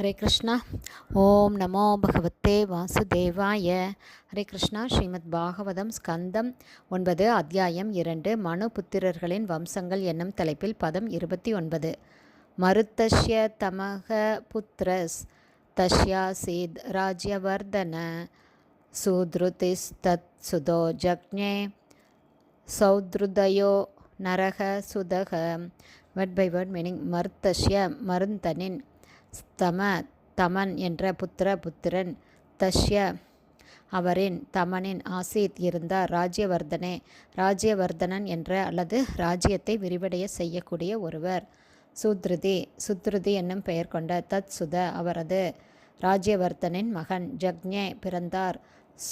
ஹரே கிருஷ்ணா. ஓம் நமோ பகவத்தே வாசுதேவாய. ஹரே கிருஷ்ணா ஸ்ரீமத் பாகவதம் ஸ்கந்தம் ஒன்பது அத்தியாயம் இரண்டு மனு புத்திரர்களின் வம்சங்கள் என்னும் தலைப்பில் பதம் இருபத்தி ஒன்பது. மருத்தஷ்ய தமக புத்திரஸ் தஷ்யாசீத் ராஜ்யவர்தன சூத்ருதிஸ் தத் சுதோ ஜக்ஞே சௌத்ருதயோ நரக சுதக. வேர்ட் பை வேர்ட் மீனிங் மருத்தஷ்ய மருந்தனின் ஸ்தம தமன் என்ற புத்திர புத்திரன் தஷ்ய அவரின் தமனின் ஆசீத் இருந்தார் ராஜ்யவர்தனே. ராஜ்யவர்தனன் என்ற அல்லது ராஜ்யத்தை விரிவடைய செய்யக்கூடிய ஒருவர். சுத்ருதி. சுத்ருதி என்னும் பெயர் கொண்ட தத் சுத அவரது ராஜ்யவர்தனின் மகன். ஜக்ஞே பிறந்தார்.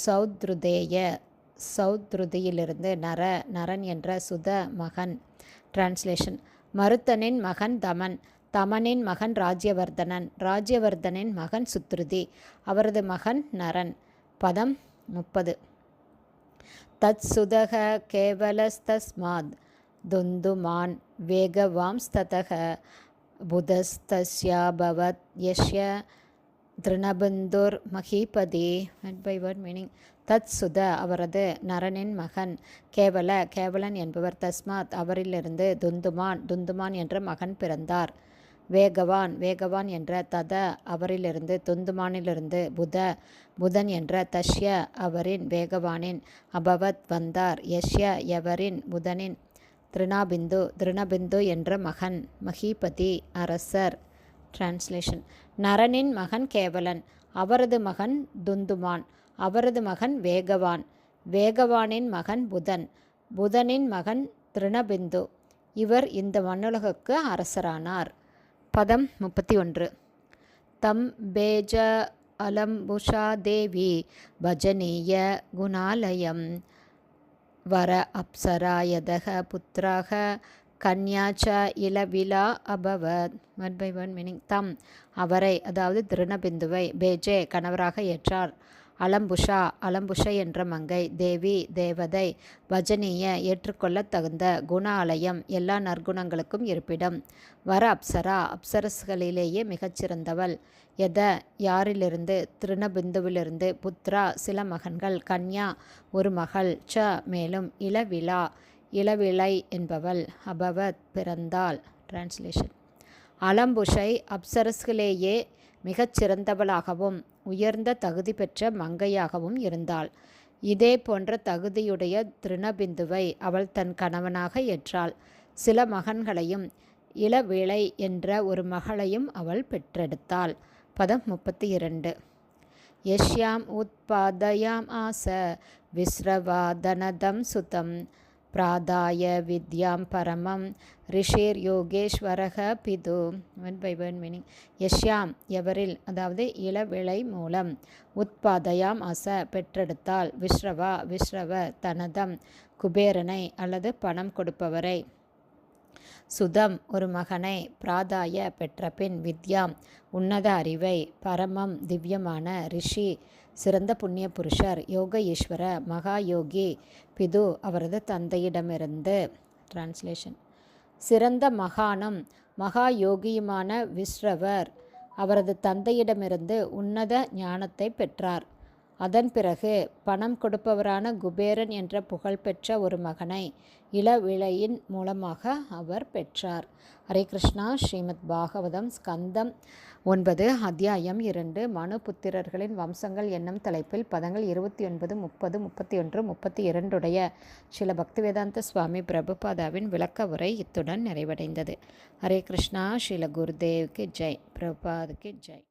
சௌத்ருதேய. சௌத்ருதியிலிருந்து நர நரன் என்ற சுத மகன். டிரான்ஸ்லேஷன் மருத்தனின் மகன் தமன். தமனின் மகன் ராஜ்யவர்தனன். ராஜ்யவர்தனின் மகன் சுத்ருதி. அவரது மகன் நரன். பதம் முப்பது. தத் சுதக கேவலஸ்தஸ்மாத் துந்துமான் வேகவாம்ஸ்ததக புதஸ்தஸ்யாபவத் யஷ்ய திருணபந்துர் மஹீபதி வெட் பை வர்ட் மீனிங் தத் சுத அவரது நரனின் மகன். கேவல கேவலன் என்பவர் தஸ்மாத். அவரிலிருந்து துந்துமான் துந்துமான் என்ற மகன் பிறந்தார். வேகவான் வேகவான் என்ற தத அவரிலிருந்து துந்துமானிலிருந்து புத புதன் என்ற தஷ்ய அவரின் வேகவானின் அபவத் வந்தார். யஷ்ய எவரின் புதனின் திருணாபிந்து திருணபிந்து என்ற மகன் மகிபதி அரசர். டிரான்ஸ்லேஷன் நரனின் மகன் கேவலன் அவரது மகன் துந்துமான் அவரது மகன் வேகவான் வேகவானின் மகன் புதன் புதனின் மகன் திருணபிந்து இவர் இந்த மண்ணுலகுக்கு அரசரானார். பதம் முப்பத்தி ஒன்று. தம் பேஜ அலம்புஷா தேவி பஜனீய குணாலயம் வர அப்சராயதக புத்திராக கன்யாச்ச இளவிழா அபவத். ஒன் பை ஒன் மீனிங் தம் அவரை அதாவது திருணபிந்துவை பேஜே கணவராக ஏற்றார். அலம்புஷா அலம்புஷை என்ற மங்கை தேவி தேவதை பஜனீய ஏற்றுக்கொள்ள தகுந்த குண ஆலயம் எல்லா நற்குணங்களுக்கும் இருப்பிடம். வர அப்சரா அப்சரஸ்களிலேயே மிகச்சிறந்தவள் எத யாரிலிருந்து திருணபிந்துவிலிருந்து புத்ரா சில மகன்கள் கன்யா ஒரு மகள் ச மேலும் இளவிழா இளவிளை என்பவள் அபவத் பிறந்தாள். டிரான்ஸ்லேஷன் அலம்புஷை அப்சரஸ்களேயே மிகச் சிறந்தவளாகவும் உயர்ந்த தகுதி பெற்ற மங்கையாகவும் இருந்தாள். இதே போன்ற தகுதியுடைய திருணபிந்துவை அவள் தன் கணவனாக ஏற்றாள். சில மகன்களையும் இளவிளை என்ற ஒரு மகளையும் அவள் பெற்றெடுத்தாள். பதம் முப்பத்தி இரண்டு எஷ்யாம் உத்பாதயாம் ஆச விஸ்ரவாதனதம் சுதம். பிராதாய வித்யாம் பரமம் ரிஷேர் யோகேஸ்வரக பிது ஒன் பை ஒன் மீனிங் யஷ்யாம் எவரில் அதாவது இளவிளை மூலம் உத்பாதயாம் அச பெற்றெடுத்தால் விஸ்ரவா விஸ்ரவ தனதம் குபேரனை அல்லது பணம் கொடுப்பவரை. சுதம் ஒரு மகனை பிராதாய பெற்ற பின் வித்யாம் உன்னத அறிவை பரமம் திவ்யமான ரிஷி சிறந்த புண்ணிய புருஷர் யோக ஈஸ்வர மகா யோகி பிது அவரது தந்தையிடமிருந்து டிரான்ஸ்லேஷன் சிறந்த மகானம் மகா யோகியுமான விஸ்ரவர் அவரது தந்தையிடமிருந்து உன்னத ஞானத்தை பெற்றார். அதன் பிறகு பணம் கொடுப்பவரான குபேரன் என்ற புகழ்பெற்ற ஒரு மகனை இளவிளையின் மூலமாக அவர் பெற்றார். ஹரே கிருஷ்ணா. ஸ்ரீமத் பாகவதம் ஸ்கந்தம் ஒன்பது அத்தியாயம் இரண்டு. மனு புத்திரர்களின் வம்சங்கள் என்னும் தலைப்பில் பதங்கள் இருபத்தி ஒன்பது முப்பது முப்பத்தி ஒன்று முப்பத்தி இரண்டுடைய சில பக்திவேதாந்த சுவாமி பிரபுபாதாவின் விளக்க உரை இத்துடன் நிறைவடைந்தது. ஹரே கிருஷ்ணா. ஸ்ரீல குருதேவ்க்கு ஜெய். பிரபுபாதுக்கு ஜெய்.